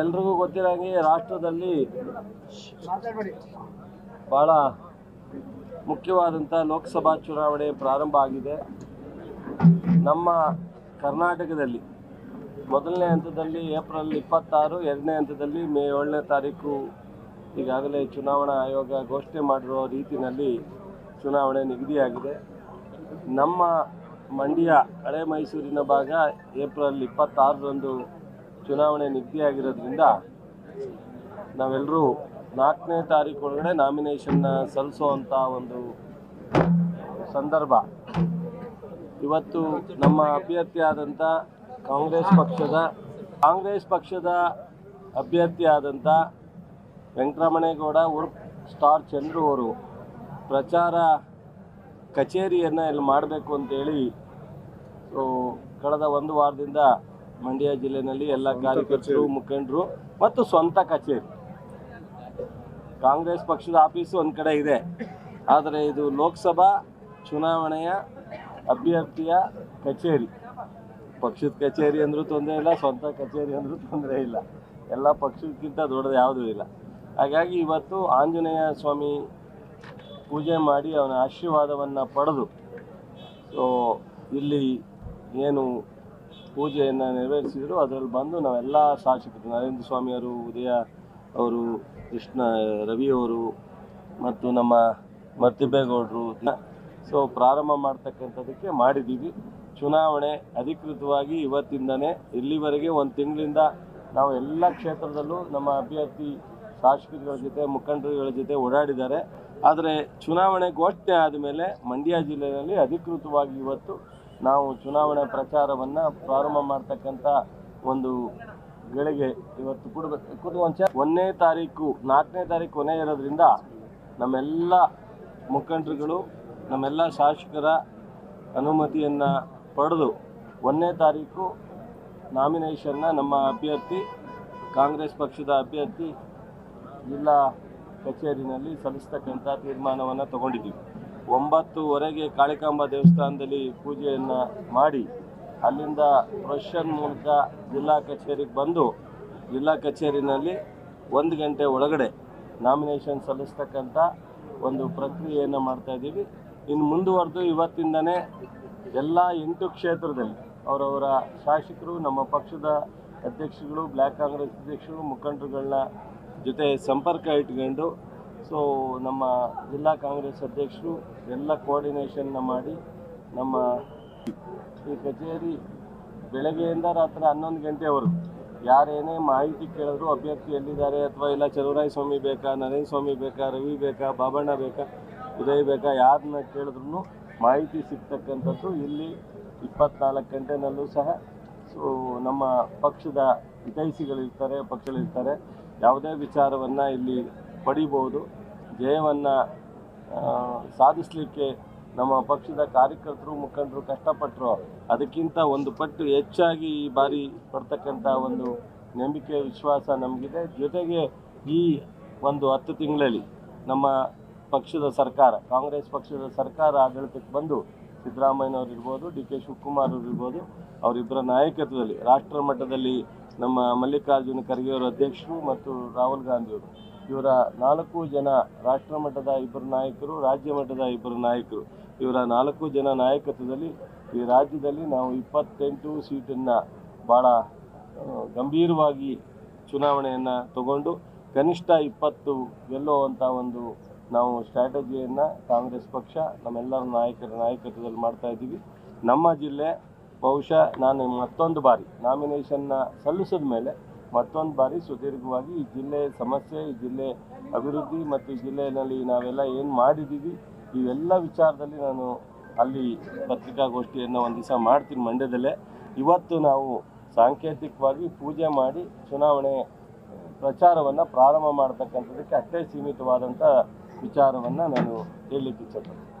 ಎಲ್ರಿಗೂ ಗೊತ್ತಿರೋಂಗೆ ರಾಷ್ಟ್ರದಲ್ಲಿ ಭಾಳ ಮುಖ್ಯವಾದಂಥ ಲೋಕಸಭಾ ಚುನಾವಣೆ ಪ್ರಾರಂಭ ಆಗಿದೆ. ನಮ್ಮ ಕರ್ನಾಟಕದಲ್ಲಿ ಮೊದಲನೇ ಹಂತದಲ್ಲಿ ಏಪ್ರಿಲ್ ಇಪ್ಪತ್ತಾರು, ಎರಡನೇ ಹಂತದಲ್ಲಿ ಮೇ ಏಳನೇ ತಾರೀಕು ಈಗಾಗಲೇ ಚುನಾವಣಾ ಆಯೋಗ ಘೋಷಣೆ ಮಾಡಿರೋ ರೀತಿಯಲ್ಲಿ ಚುನಾವಣೆ ನಿಗದಿಯಾಗಿದೆ. ನಮ್ಮ ಮಂಡ್ಯ, ಹಳೆ ಮೈಸೂರಿನ ಭಾಗ ಏಪ್ರಿಲ್ ಇಪ್ಪತ್ತಾರರಂದು ಚುನಾವಣೆ ನಿಗದಿಯಾಗಿರೋದ್ರಿಂದ ನಾವೆಲ್ಲರೂ ನಾಲ್ಕನೇ ತಾರೀಕು ಒಳಗಡೆ ನಾಮಿನೇಷನ್ನ ಸಲ್ಲಿಸುವಂಥ ಒಂದು ಸಂದರ್ಭ. ಇವತ್ತು ನಮ್ಮ ಅಭ್ಯರ್ಥಿಯಾದಂಥ ಕಾಂಗ್ರೆಸ್ ಪಕ್ಷದ ಕಾಂಗ್ರೆಸ್ ಪಕ್ಷದ ಅಭ್ಯರ್ಥಿಯಾದಂಥ ವೆಂಕಟರಮಣೇಗೌಡ ಉರ್ಫ್ ಸ್ಟಾರ್ ಚಂದ್ರು ಅವರು ಪ್ರಚಾರ ಕಚೇರಿಯನ್ನು ಇಲ್ಲಿ ಮಾಡಬೇಕು ಅಂತೇಳಿ ಕಳೆದ ಒಂದು ವಾರದಿಂದ ಮಂಡ್ಯ ಜಿಲ್ಲೆಯಲ್ಲಿ ಎಲ್ಲ ಕಾರ್ಯಕರ್ತರು ಮುಖಂಡರು ಮತ್ತು ಸ್ವಂತ ಕಚೇರಿ. ಕಾಂಗ್ರೆಸ್ ಪಕ್ಷದ ಆಫೀಸು ಒಂದು ಕಡೆ ಇದೆ. ಆದರೆ ಇದು ಲೋಕಸಭಾ ಚುನಾವಣೆಯ ಅಭ್ಯರ್ಥಿಯ ಕಚೇರಿ. ಪಕ್ಷದ ಕಚೇರಿ ಅಂದರೂ ತೊಂದರೆ ಇಲ್ಲ ಸ್ವಂತ ಕಚೇರಿ ಅಂದರೂ ತೊಂದರೆ ಇಲ್ಲ. ಎಲ್ಲ ಪಕ್ಷಕ್ಕಿಂತ ದೊಡ್ಡದು ಯಾವುದೂ ಇಲ್ಲ. ಹಾಗಾಗಿ ಇವತ್ತು ಆಂಜನೇಯ ಸ್ವಾಮಿ ಪೂಜೆ ಮಾಡಿ ಅವನ ಆಶೀರ್ವಾದವನ್ನು ಪಡೆದು ಸೊ ಇಲ್ಲಿ ಏನು ಪೂಜೆಯನ್ನು ನೆರವೇರಿಸಿದ್ರು. ಅದರಲ್ಲಿ ಬಂದು ನಾವೆಲ್ಲ ಶಾಸಕರು ನರೇಂದ್ರ ಸ್ವಾಮಿಯವರು ಉದಯ ಅವರು, ಕೃಷ್ಣ ರವಿಯವರು ಮತ್ತು ನಮ್ಮ ಮರ್ತಿಬೇಗೌಡರು. ಸೊ ಪ್ರಾರಂಭ ಮಾಡ್ತಕ್ಕಂಥದ್ದಕ್ಕೆ ಮಾಡಿದ್ದೀವಿ. ಚುನಾವಣೆ ಅಧಿಕೃತವಾಗಿ ಇವತ್ತಿಂದನೇ ಇಲ್ಲಿವರೆಗೆ ಒಂದು ತಿಂಗಳಿಂದ ನಾವು ಎಲ್ಲ ಕ್ಷೇತ್ರದಲ್ಲೂ ನಮ್ಮ ಅಭ್ಯರ್ಥಿ ಶಾಸಕರುಗಳ ಜೊತೆ, ಮುಖಂಡರುಗಳ ಜೊತೆ ಓಡಾಡಿದ್ದಾರೆ. ಆದರೆ ಚುನಾವಣೆ ಘೋಷಣೆ ಆದಮೇಲೆ ಮಂಡ್ಯ ಜಿಲ್ಲೆಯಲ್ಲಿ ಅಧಿಕೃತವಾಗಿ ಇವತ್ತು ನಾವು ಚುನಾವಣೆ ಪ್ರಚಾರವನ್ನು ಪ್ರಾರಂಭ ಮಾಡ್ತಕ್ಕಂಥ ಒಂದು ಗಳಿಗೆ ಇವತ್ತು ಕೊಡಬೇಕು ಒಂದನೇ ತಾರೀಕು, ನಾಲ್ಕನೇ ತಾರೀಕು ಕೊನೆ ಇರೋದ್ರಿಂದ ನಮ್ಮೆಲ್ಲ ಮುಖಂಡರುಗಳು, ನಮ್ಮೆಲ್ಲ ಶಾಸಕರ ಅನುಮತಿಯನ್ನು ಪಡೆದು ಒಂದನೇ ತಾರೀಕು ನಾಮಿನೇಷನ್ನ ನಮ್ಮ ಅಭ್ಯರ್ಥಿ, ಕಾಂಗ್ರೆಸ್ ಪಕ್ಷದ ಅಭ್ಯರ್ಥಿ ಜಿಲ್ಲಾ ಕಚೇರಿನಲ್ಲಿ ಸಲ್ಲಿಸ್ತಕ್ಕಂಥ ತೀರ್ಮಾನವನ್ನು ತಗೊಂಡಿದ್ದೀವಿ. ಒಂಬತ್ತುವರೆಗೆ ಕಾಳಿಕಾಂಬ ದೇವಸ್ಥಾನದಲ್ಲಿ ಪೂಜೆಯನ್ನು ಮಾಡಿ ಅಲ್ಲಿಂದ ಪ್ರೊಷನ್ ಮೂಲಕ ಜಿಲ್ಲಾ ಕಚೇರಿಗೆ ಬಂದು ಜಿಲ್ಲಾ ಕಚೇರಿನಲ್ಲಿ ಒಂದು ಗಂಟೆ ಒಳಗಡೆ ನಾಮಿನೇಷನ್ ಸಲ್ಲಿಸ್ತಕ್ಕಂಥ ಒಂದು ಪ್ರಕ್ರಿಯೆಯನ್ನು ಮಾಡ್ತಾಯಿದ್ದೀವಿ ಇನ್ನು ಮುಂದುವರೆದು ಇವತ್ತಿಂದನೇ ಎಲ್ಲ ಎಂಟು ಕ್ಷೇತ್ರದಲ್ಲಿ ಅವರವರ ಶಾಸಕರು, ನಮ್ಮ ಪಕ್ಷದ ಅಧ್ಯಕ್ಷಗಳು ಬ್ಲ್ಯಾಕ್ ಕಾಂಗ್ರೆಸ್ ಅಧ್ಯಕ್ಷರು, ಮುಖಂಡರುಗಳನ್ನ ಜೊತೆ ಸಂಪರ್ಕ ಇಟ್ಕೊಂಡು ಸೊ ನಮ್ಮ ಜಿಲ್ಲಾ ಕಾಂಗ್ರೆಸ್ ಅಧ್ಯಕ್ಷರು ಎಲ್ಲ ಕೋಆರ್ಡಿನೇಷನ್ನ ಮಾಡಿ ನಮ್ಮ ಈ ಕಚೇರಿ ಬೆಳಗ್ಗೆಯಿಂದ ರಾತ್ರಿ ಹನ್ನೊಂದು ಗಂಟೆವರೆಗೂ ಯಾರೇನೇ ಮಾಹಿತಿ ಕೇಳಿದ್ರು ಅಭ್ಯರ್ಥಿ ಎಲ್ಲಿದ್ದಾರೆ ಅಥವಾ ಇಲ್ಲ ಚಲುವರಾಯ ಸ್ವಾಮಿ ಬೇಕಾ ನರೇಂದ್ರ ಸ್ವಾಮಿ ಬೇಕಾ, ರವಿ ಬೇಕಾ, ಬಾಬಣ್ಣ ಬೇಕಾ, ಉದಯ್ ಬೇಕಾ ಯಾರನ್ನ ಕೇಳಿದ್ರು ಮಾಹಿತಿ ಸಿಗ್ತಕ್ಕಂಥದ್ದು ಇಲ್ಲಿ ಇಪ್ಪತ್ನಾಲ್ಕು ಗಂಟೆನಲ್ಲೂ ಸಹ. ಸೊ ನಮ್ಮ ಪಕ್ಷದ ಹಿತೈಷಿಗಳಿರ್ತಾರೆ ಪಕ್ಷಗಳಿರ್ತಾರೆ ಯಾವುದೇ ವಿಚಾರವನ್ನು ಇಲ್ಲಿ ಪಡಿಬೋದು ಜಯವನ್ನು ಸಾಧಿಸಲಿಕ್ಕೆ ನಮ್ಮ ಪಕ್ಷದ ಕಾರ್ಯಕರ್ತರು, ಮುಖಂಡರು ಕಷ್ಟಪಟ್ಟರು ಅದಕ್ಕಿಂತ ಒಂದು ಪಟ್ಟು ಹೆಚ್ಚಾಗಿ ಈ ಬಾರಿ ಪಡ್ತಕ್ಕಂಥ ಒಂದು ನಂಬಿಕೆ ವಿಶ್ವಾಸ ನಮಗಿದೆ. ಜೊತೆಗೆ ಈ ಒಂದು ಹತ್ತು ತಿಂಗಳಲ್ಲಿ ನಮ್ಮ ಪಕ್ಷದ ಸರ್ಕಾರ, ಕಾಂಗ್ರೆಸ್ ಪಕ್ಷದ ಸರ್ಕಾರ ಆಡಳಿತಕ್ಕೆ ಬಂದು ಸಿದ್ದರಾಮಯ್ಯನವ್ರು ಇರ್ಬೋದು, ಡಿ ಕೆ ಶಿವಕುಮಾರ್ ಅವರಿರ್ಬೋದು ಅವರಿಬ್ಬರ ನಾಯಕತ್ವದಲ್ಲಿ, ರಾಷ್ಟ್ರ ಮಟ್ಟದಲ್ಲಿ ನಮ್ಮ ಮಲ್ಲಿಕಾರ್ಜುನ ಖರ್ಗೆ ಅವರ ಅಧ್ಯಕ್ಷರು ಮತ್ತು ರಾಹುಲ್ ಗಾಂಧಿಯವರು ಇವರ ನಾಲ್ಕು ಜನ ರಾಷ್ಟ್ರ ಮಟ್ಟದ ಇಬ್ಬರು ನಾಯಕರು, ರಾಜ್ಯ ಮಟ್ಟದ ಇಬ್ಬರು ನಾಯಕರು. ಇವರ ನಾಲ್ಕು ಜನ ನಾಯಕತ್ವದಲ್ಲಿ ಈ ರಾಜ್ಯದಲ್ಲಿ ನಾವು ಇಪ್ಪತ್ತೆಂಟು ಸೀಟನ್ನು ಭಾಳ ಗಂಭೀರವಾಗಿ ಚುನಾವಣೆಯನ್ನು ತಗೊಂಡು ಕನಿಷ್ಠ ಇಪ್ಪತ್ತು ಗೆಲ್ಲುವಂಥ ಒಂದು ನಾವು ಸ್ಟ್ರಾಟಜಿಯನ್ನು ಕಾಂಗ್ರೆಸ್ ಪಕ್ಷ ನಮ್ಮೆಲ್ಲರ ನಾಯಕರ ನಾಯಕತ್ವದಲ್ಲಿ ಮಾಡ್ತಾ ಇದ್ದೀವಿ. ನಮ್ಮ ಜಿಲ್ಲೆ ಬಹುಶಃ ನಾನು ಮತ್ತೊಂದು ಬಾರಿ ನಾಮಿನೇಷನ್ನ ಸಲ್ಲಿಸಿದ ಮೇಲೆ ಮತ್ತೊಂದು ಬಾರಿ ಸುದೀರ್ಘವಾಗಿ ಈ ಜಿಲ್ಲೆ ಸಮಸ್ಯೆ, ಈ ಜಿಲ್ಲೆ ಅಭಿವೃದ್ಧಿ ಮತ್ತು ಈ ಜಿಲ್ಲೆಯಲ್ಲಿ ನಾವೆಲ್ಲ ಏನು ಮಾಡಿದ್ದೀವಿ, ಇವೆಲ್ಲ ವಿಚಾರದಲ್ಲಿ ನಾನು ಅಲ್ಲಿ ಪತ್ರಿಕಾಗೋಷ್ಠಿಯನ್ನು ಒಂದು ದಿವಸ ಮಾಡ್ತೀನಿ ಮಂಡ್ಯದಲ್ಲೇ. ಇವತ್ತು ನಾವು ಸಾಂಕೇತಿಕವಾಗಿ ಪೂಜೆ ಮಾಡಿ ಚುನಾವಣೆ ಪ್ರಚಾರವನ್ನು ಪ್ರಾರಂಭ ಮಾಡ್ತಕ್ಕಂಥದ್ದಕ್ಕೆ ಅಷ್ಟೇ ಸೀಮಿತವಾದಂಥ ವಿಚಾರವನ್ನು ನಾನು ಹೇಳಲಿಕ್ಕೆ ಇಚ್ಛಪಡ್ತೀನಿ